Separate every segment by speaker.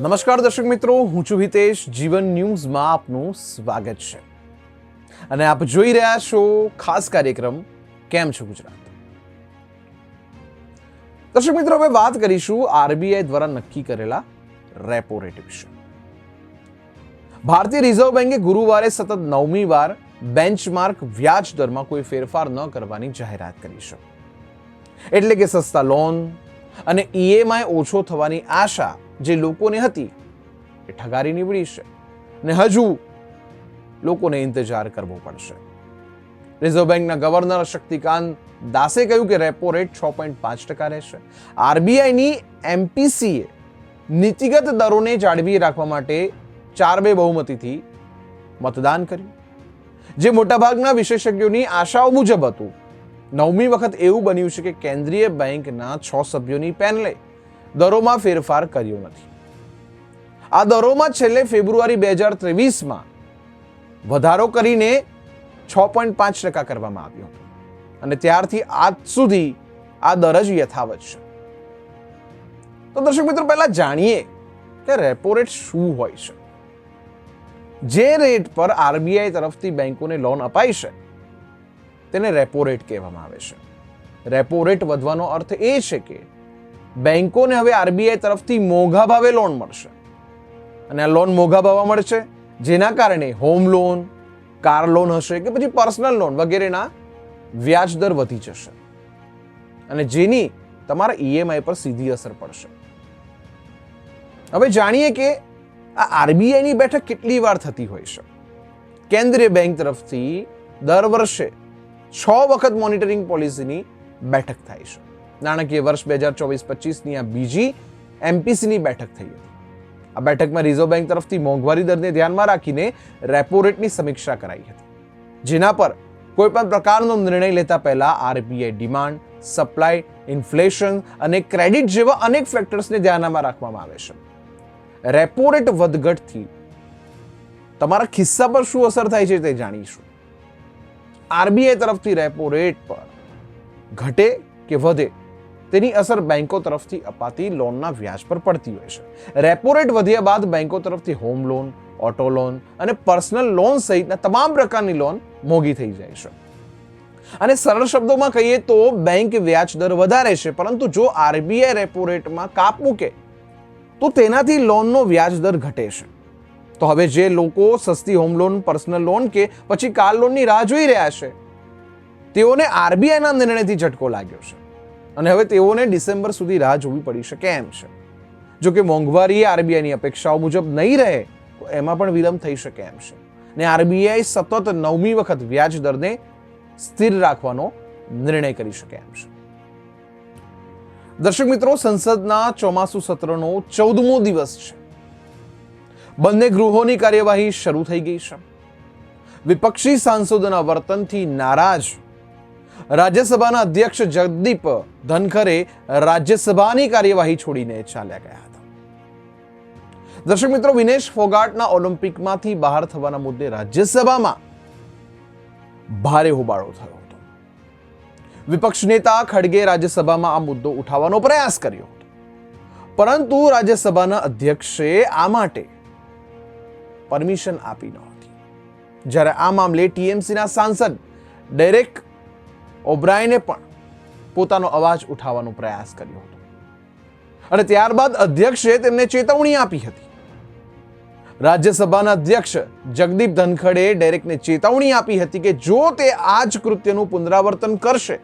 Speaker 1: નમસ્કાર દર્શક મિત્રો, હું છું હિતેશ. જીવન ન્યૂઝમાં આપનું સ્વાગત છે. અને આપ જોઈ રહ્યા છો ખાસ કાર્યક્રમ કેમ છો ગુજરાત? દર્શક મિત્રો, હવે વાત કરીશું આરબીઆઈ દ્વારા નક્કી કરેલા રેપો રેટ વિશે. ભારતીય રિઝર્વ બેંકે ગુરુવારે સતત નવમી વાર બેન્ચમાર્ક વ્યાજ દરમાં કોઈ ફેરફાર ન કરવાની જાહેરાત કરી છે. એટલે કે સસ્તા લોન અને ઈએમઆઈ ઓછો થવાની આશા જે લોકોને હતી એ ઠગારી નીવડી છે ને હજુ લોકોને ઇંતજાર કરવો પડશે. રિઝર્વ બેંકના ગવર્નર શક્તિકાંત દાસે કહ્યું કે રેપો રેટ છ પોઈન્ટ પાંચ ટકા રહેશે. આરબીઆઈની એમપીસીએ નીતિગત દરોને જાળવી રાખવા માટે ચાર બે બહુમતીથી મતદાન કર્યું. જે મોટાભાગના વિશેષજ્ઞોની આશાઓ મુજબ હતું. નવમી વખત એવું બન્યું છે કે કેન્દ્રીય બેંકના છ સભ્યોની પેનલે દરોમાં ફેરફાર કર્યો નથી. આ દરોમાં છેલ્લે ફેબ્રુઆરી બે હજાર ત્રેવીસમાં વધારો કરીને છ પોઈન્ટ પાંચ ટકા કરવામાં આવ્યો અને ત્યારથી આજ સુધી આ દર જ યથાવત છે. તો દર્શક મિત્રો, પહેલા જાણીએ કે રેપો રેટ શું હોય છે. જે રેટ પર આરબીઆઈ તરફથી બેંકોને લોન અપાય છે, તેને રેપો રેટ કહેવામાં આવે છે. રેપો રેટ વધવાનો અર્થ એ છે કે બેંકોને હવે આરબીઆઈ તરફથી મોંઘા ભાવે લોન મળશે. અને આ લોન મોંઘા ભાવે મળશે, જેના કારણે હોમ લોન કાર લોન હશે કે પછી પર્સનલ લોન વગેરેના વ્યાજ દર વધી જશે. અને જેની તમારા ઈએમઆઈ પર સીધી અસર પડશે. હવે જાણીએ કે આ આરબીઆઈની બેઠક કેટલી વાર થતી હોય છે. કેન્દ્રીય બેંક તરફથી દર વર્ષે છ વખત મોનિટરિંગ પોલિસીની બેઠક થાય છે. નાણાકીય વર્ષ બે હજાર ચોવીસ પચીસની આ બીજી એમપીસીની બેઠક થઈ હતી. આ બેઠકમાં રિઝર્વ બેંક તરફથી મોંઘવારી દરને ધ્યાનમાં રાખીને રેપો રેટની સમીક્ષા કરાઈ હતી. જેના પર કોઈપણ પ્રકારનો નિર્ણય લેતા પહેલા આરબીઆઈ ડિમાન્ડ સપ્લાય ઇન્ફ્લેશન અને ક્રેડિટ જેવા અનેક ફેક્ટર્સને ધ્યાનમાં રાખવામાં આવે છે. રેપો રેટ વધઘટથી તમારા ખિસ્સા પર શું અસર થાય છે તે જાણીશું. આરબીઆઈ તરફથી રેપો રેટ પર ઘટે કે વધે તેની અસર બેન્કો તરફથી અપાતી લોનના વ્યાજ પર પડતી હોય છે. રેપો રેટ વધ્યા બાદ બેન્કો તરફથી હોમ લોન ઓટો લોન અને પર્સનલ લોન સહિતના તમામ પ્રકારની લોન મોંઘી થઈ જાય છે. અને સરળ શબ્દોમાં કહીએ તો બેંક વ્યાજ દર વધારે છે, પરંતુ જો આરબીઆઈ રેપો રેટમાં કાપ મૂકે, તો તેનાથી લોનનો વ્યાજ દર ઘટે છે. તો હવે જે લોકો સસ્તી હોમ લોન પર્સનલ લોન કે પછી કાર લોનની રાહ જોઈ રહ્યા છે, તેઓને આરબીઆઈના નિર્ણયથી ઝટકો લાગ્યો છે. અને હવે તેઓને ડિસેમ્બર સુધી રાહ જોવી પડી શકે એમ છે. જો કે મોંઘવારી આરબીઆઈની અપેક્ષાઓ મુજબ નહીં રહે, તો એમાં પણ વિલંબ થઈ શકે એમ છે. ને આરબીઆઈ સતત નવમી વખત વ્યાજ દરને સ્થિર રાખવાનો નિર્ણય કરી શકે એમ છે. દર્શક મિત્રો, સંસદના ચોમાસુ સત્રનો ચૌદમો દિવસ છે. બંને ગૃહોની કાર્યવાહી શરૂ થઈ ગઈ છે. વિપક્ષી સાંસદોના વર્તનથી નારાજ રાજ્યસભાના અધ્યક્ષ જગદીપ ધનખરે રાજ્યસભાની કાર્યવાહી છોડીને ચાલ્યા ગયા હતા. દર્શક મિત્રો, વિનેશ ફોગાટના ઓલિમ્પિકમાંથી બહાર થવાના મુદ્દે રાજ્યસભામાં ભારે હોબાળો થયો હતો. વિપક્ષ નેતા ખડગે રાજ્યસભામાં આ મુદ્દો ઉઠાવવાનો પ્રયાસ કર્યો હતો. પરંતુ રાજ્યસભાના અધ્યક્ષે આ માટે પરમિશન આપી નહોતી જ્યારે આ મામલે ટીએમસીના સાંસદ ડેરેક ઓબ્રાયને પણ પોતાનો અવાજ ઉઠાવવાનો પ્રયાસ કર્યો હતો. અને ત્યારબાદ અધ્યક્ષે તેમને ચેતવણી આપી હતી. રાજ્યસભાના અધ્યક્ષ જગદીપ ધનખડે ડેરેકને ચેતવણી આપી હતી કે જો તે આ જ કૃત્યનું પુનરાવર્તન કરશે,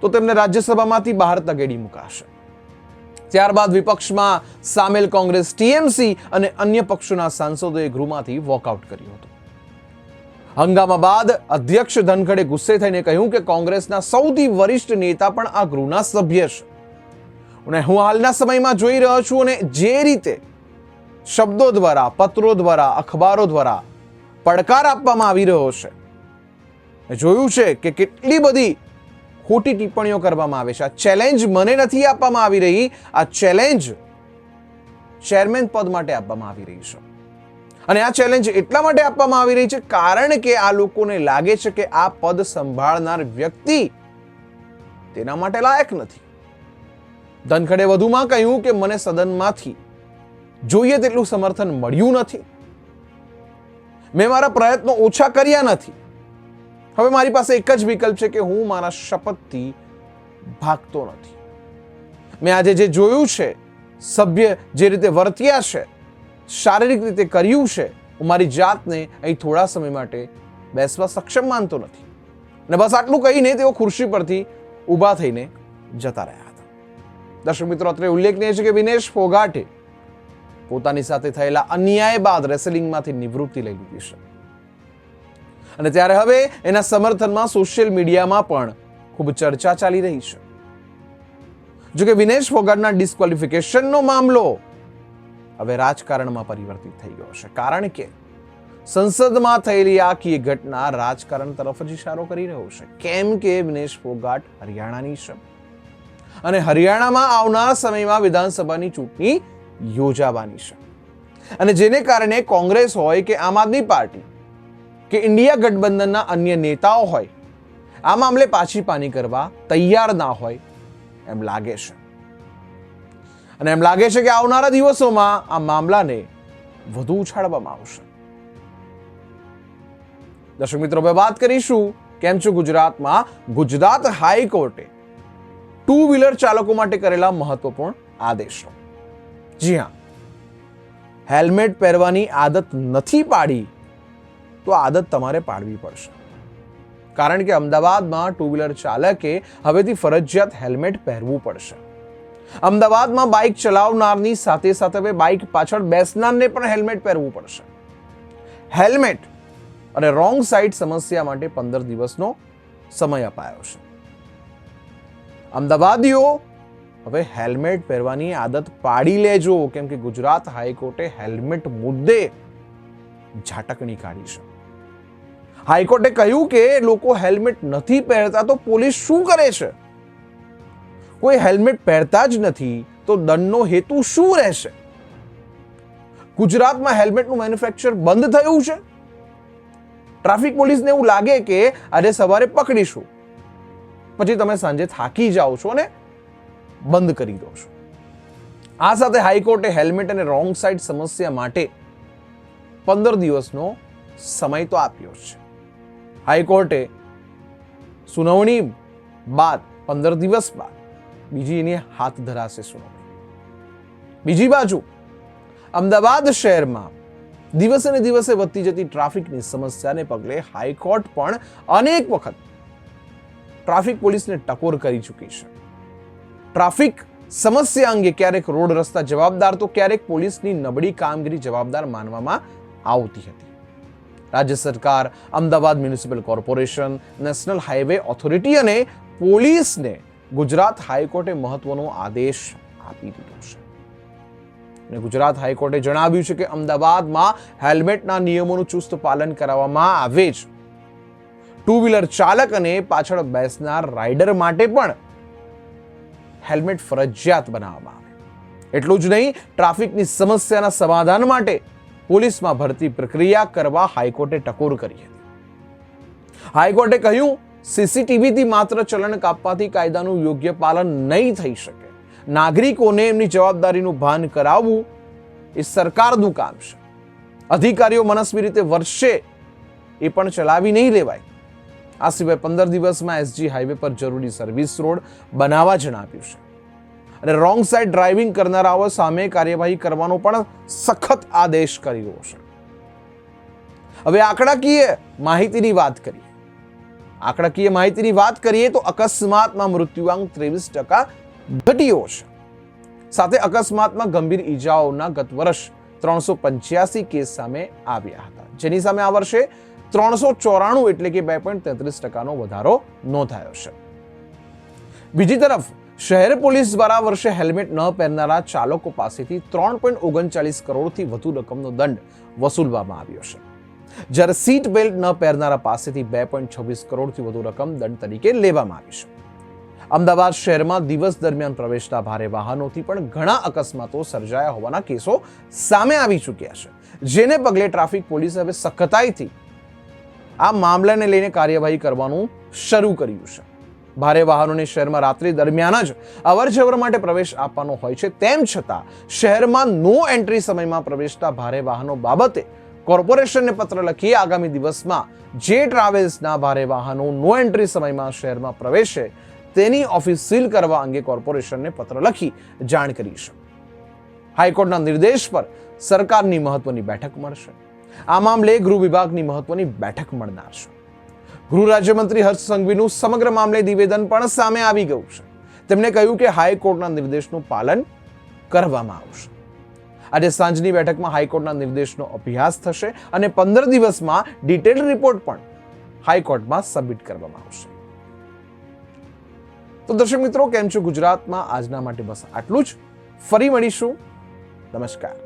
Speaker 1: તો તેમને રાજ્યસભામાંથી બહાર તગેડી મુકાશે. ત્યારબાદ વિપક્ષમાં સામેલ કોંગ્રેસ ટીએમસી અને અન્ય પક્ષોના સાંસદોએ ગૃહમાંથી વોકઆઉટ કર્યું હતું. હંગામા બાદ અધ્યક્ષ ધનખડે ગુસ્સે થઈને કહ્યું કે કોંગ્રેસના સૌથી વરિષ્ઠ નેતા પણ આ ગૃહના સભ્ય છે. અને હું હાલના સમયમાં જોઈ રહ્યો છું અને જે રીતે શબ્દો દ્વારા, પત્રો દ્વારા, અખબારો દ્વારા પડકાર આપવામાં આવી રહ્યો છે. જોયું છે કે કેટલી બધી ખોટી ટિપ્પણીઓ કરવામાં આવે છે. આ ચેલેન્જ મને નથી આપવામાં આવી રહી, આ ચેલેન્જ ચેરમેન પદ માટે આપવામાં આવી રહી છે. અને આ ચેલેન્જ એટલા માટે આપવામાં આવી રહી છે કારણ કે આ લોકોને લાગે છે કે આ પદ સંભાળનાર વ્યક્તિ તેના માટે લાયક નથી. ધનખડે વધુમાં કહ્યું કે મને સદનમાંથી જોઈએ તેટલું સમર્થન મળ્યું નથી. મેં મારા પ્રયત્નો ઓછા કર્યા નથી. હવે મારી પાસે એક જ વિકલ્પ છે કે હું મારા શપથથી ભાગતો નથી. મેં આજે જે જોયું છે, સભ્ય જે રીતે વર્ત્યા છે શારીરિક રીતે કર્યું છે, હું મારી જાતને અહીં થોડા સમય માટે બેસવા સક્ષમ માનતો નથી. ને બસ આટલું કહીને તેઓ ખુરશી પરથી ઊભા થઈને જતા રહ્યા હતા. દર્શક મિત્રો, અત્રે ઉલ્લેખનીય છે કે વિનેશ ફોગાટે પોતાની સાથે થયેલા અન્યાય બાદ રેસલિંગમાંથી નિવૃત્તિ લઈ લીધી છે. અને ત્યારે હવે એના સમર્થનમાં સોશિયલ મીડિયામાં પણ ખૂબ ચર્ચા ચાલી રહી છે. જો કે વિનેશ ફોગાટના ડિસ્ક્વોલિફિકેશનનો મામલો હવે રાજકારણમાં પરિવર્તિત થઈ ગયો છે કારણ કે સંસદમાં થયેલી આખી ઘટના રાજકારણ તરફ જ ઇશારો કરી રહ્યો છે. કેમ કે વિનેશ ફોગાટ હરિયાણાની છે. અને હરિયાણામાં આવનાર સમયમાં વિધાનસભાની ચૂંટણી યોજાવાની છે. અને જેને કારણે કોંગ્રેસ હોય કે આમ આદમી પાર્ટી કે ઇન્ડિયા ગઠબંધનના અન્ય નેતાઓ હોય, આ મામલે પાછી પાની કરવા તૈયાર ના હોય એમ લાગે છે. અને એમ લાગે છે કે આવનારા દિવસોમાં આ મામલાને વધુ ઉછાળવામાં આવશે. દર્શક મિત્રો, હવે વાત કરીશું કેમ છો ગુજરાતમાં? ગુજરાત હાઈકોર્ટે ટુ વ્હીલર ચાલકો માટે કરેલા મહત્વપૂર્ણ આદેશો. જી હા. હેલ્મેટ પહેરવાની આદત નથી પાડી તો આદત તમારે પાડવી પડશે. કારણ કે અમદાવાદમાં ટુ વ્હીલર ચાલકે હવેથી ફરજિયાત હેલ્મેટ પહેરવું પડશે. અમદાવાદમાં બાઇક ચલાવનારની સાથે સાથે હવે બાઇક પાછળ બેસનારને પણ હેલ્મેટ પહેરવું પડશે. હેલ્મેટ અને રોંગ સાઈડ સમસ્યા માટે પંદર દિવસનો સમય અપાયો છે. અમદાવાદીઓ, હવે હેલ્મેટ પહેરવાની આદત પાડી લેજો, કેમ કે ગુજરાત હાઈકોર્ટે હેલ્મેટ મુદ્દે ઝાટકણી કાઢી છે. હાઈકોર્ટે કહ્યું કે લોકો હેલ્મેટ નથી પહેરતા તો પોલીસ શું કરે છે? કોઈ હેલ્મેટ પહેરતા જ નથી, તો દંડનો હેતુ શું રહેશે? ગુજરાતમાં હેલ્મેટનું મેન્યુફેક્ચર બંધ થયું છે? ટ્રાફિક પોલીસને એવું લાગે કે આજે સવારે પકડીશું. પછી તમે સાંજે થાકી જાઓ છો અને બંધ કરી દો છો. આ સાથે હાઈકોર્ટે હેલ્મેટ અને રોંગ સાઈડ સમસ્યા માટે પંદર દિવસનો સમય તો આપ્યો છે. હાઈકોર્ટે સુનાવણી બાદ, પંદર દિવસ બાદ બીજી એની હાથ ધરાશે સુનાવણી બીજી બાજુ, અમદાવાદ શહેરમાં દિવસે ને દિવસે વધતી જતી ટ્રાફિકની સમસ્યાને પગલે હાઈકોર્ટ પણ અનેક વખત ટ્રાફિક પોલીસને ટકોર કરી ચૂકી છે. ટ્રાફિક સમસ્યા અંગે ક્યારેક રોડ રસ્તા જવાબદાર તો ક્યારેક પોલીસની નબળી કામગીરી જવાબદાર માનવામાં આવતી હતી. રાજ્ય સરકાર, Ahmedabad municipal corporation, national highway authority અને પોલીસને ગુજરાત હાઈકોર્ટે મહત્વનો આદેશ આપી દીધો છે. અને ગુજરાત હાઈકોર્ટે જણાવ્યું છે કે અમદાવાદમાં હેલ્મેટના નિયમોનું ચુસ્ત પાલન કરાવવામાં આવે જ. ટુ વ્હીલર ચાલક અને પાછળ બેસનાર રાઇડર માટે પણ હેલ્મેટ ફરજિયાત બનાવવામાં આવે. એટલું જ નહીં, ટ્રાફિકની સમસ્યાના સમાધાન માટે પોલીસમાં ભરતી પ્રક્રિયા કરવા હાઈકોર્ટે ટકોર કરી હતી. હાઈકોર્ટે કહ્યું સીસીટીવીથી માત્ર ચલણ કાપવાથી કાયદાનું યોગ્ય પાલન નહીં થઈ શકે. નાગરિકોને એમની જવાબદારીનું ભાન કરાવવું એ સરકારનું કામ છે. અધિકારીઓ મનસ્વી રીતે વર્ષે એ પણ ચલાવી નહીં લેવાય. આ સિવાય પંદર દિવસમાં એસજી હાઈવે પર જરૂરી સર્વિસ રોડ બનાવવા જણાવ્યું છે. અને રોંગ સાઈડ ડ્રાઇવિંગ કરનારાઓ સામે કાર્યવાહી કરવાનો પણ સખત આદેશ કર્યો છે. હવે આંકડાકીય માહિતીની વાત કરીએ. આંકડાકીય માહિતીની વાત કરીએ તો અકસ્માતમાં મૃત્યુઆંક ત્રેવીસ ટકા ઘટ્યો છે. સાથે અકસ્માતમાં ગંભીર ઈજાઓના ગત વર્ષ ત્રણસો પંચ્યાસી કેસ સામે આવ્યા હતા. જેની સામે આ વર્ષે ત્રણસો ચોરાણું એટલે કે બે પોઈન્ટ તેત્રીસ ટકાનો વધારો નોંધાયો છે. બીજી તરફ, શહેર પોલીસ દ્વારા વર્ષે હેલ્મેટ ન પહેરનારા ચાલકો પાસેથી ત્રણ પોઈન્ટ ઓગણચાલીસ કરોડથી વધુ રકમનો દંડ વસૂલવામાં આવ્યો છે. જ્યારે સીટ બેલ્ટ ન પહેરનારા પાસેથી બે પોઈન્ટ છવ્વીસ કરોડથી વધુ રકમ દંડ તરીકે લેવામાં આવી છે. અમદાવાદ શહેરમાં દિવસ દરમિયાન પ્રવેશતા ભારે વાહનોથી પણ ઘણા અકસ્માતો સર્જાયા હોવાના કેસો સામે આવી ચૂક્યા છે. જેને પગલે ટ્રાફિક પોલીસે હવે સખતાઈથી આ મામલાને લઈને કાર્યવાહી કરવાનું શરૂ કર્યું છે. ભારે વાહનોને શહેરમાં રાત્રિ દરમિયાન જ અવર જવર માટે પ્રવેશ આપવાનો હોય છે. તેમ છતાં શહેરમાં નો એન્ટ્રી સમયમાં પ્રવેશતા ભારે વાહનો બાબતે કોર્પોરેશનને પત્ર લખી આગામી દિવસમાં જે ટ્રાવેલ્સના ભારે વાહનો નો એન્ટ્રી સમયમાં શહેરમાં પ્રવેશે, તેની ઓફિસ સીલ કરવા અંગે કોર્પોરેશનને પત્ર લખી જાણ કરી છે. હાઈકોર્ટના નિર્દેશ પર સરકારની મહત્વની બેઠક મળશે. આ મામલે ગૃહ વિભાગની મહત્વની બેઠક મળનાર છે. ગૃહ રાજ્યમંત્રી હર્ષ સંઘવીનું સમગ્ર મામલે નિવેદન પણ સામે આવી ગયું છે. તેમણે કહ્યું કે હાઈકોર્ટના નિર્દેશનું પાલન કરવામાં આવશે. આજે સાંજની બેઠકમાં હાઈકોર્ટના નિર્દેશનો અભ્યાસ થશે અને પંદર દિવસમાં ડિટેલ રિપોર્ટ પણ હાઈકોર્ટમાં સબમિટ કરવામાં આવશે. તો દર્શક મિત્રો, કેમ છો ગુજરાતમાં? આજના માટે બસ આટલું જ. ફરી મળીશું. નમસ્કાર.